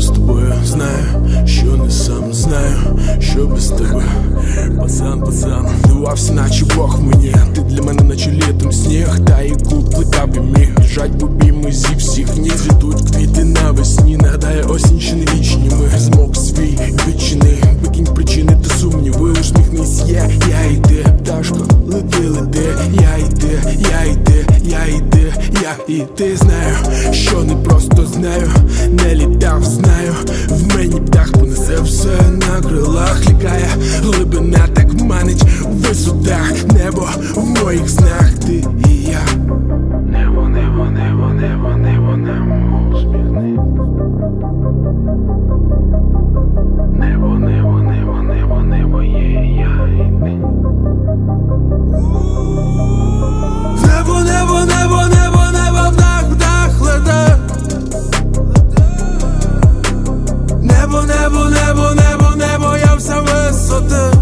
з тобою, знаю, що не сам, знаю, що без тебе. Пацан, пацан, дивався, наче Бог мені. Ти для мене наче літом сніг, та і куплика би міг. Лежать в обійми зі всіх ніг Цвітуть квіти навесні. Нагадає осінь, що не вічні. Ми змок свій відчини. Викинь причини та сумніви. Усміхнись, є, я йди, пташко, лети, лети, я йди, я йди, я йди, я і ти знаю, що не просто знаю, знаю, в мені птах понесе все на крилах, лікає глибина, так манить в висотах, небо в моїх снах, небо, небо, небо, не я висоти.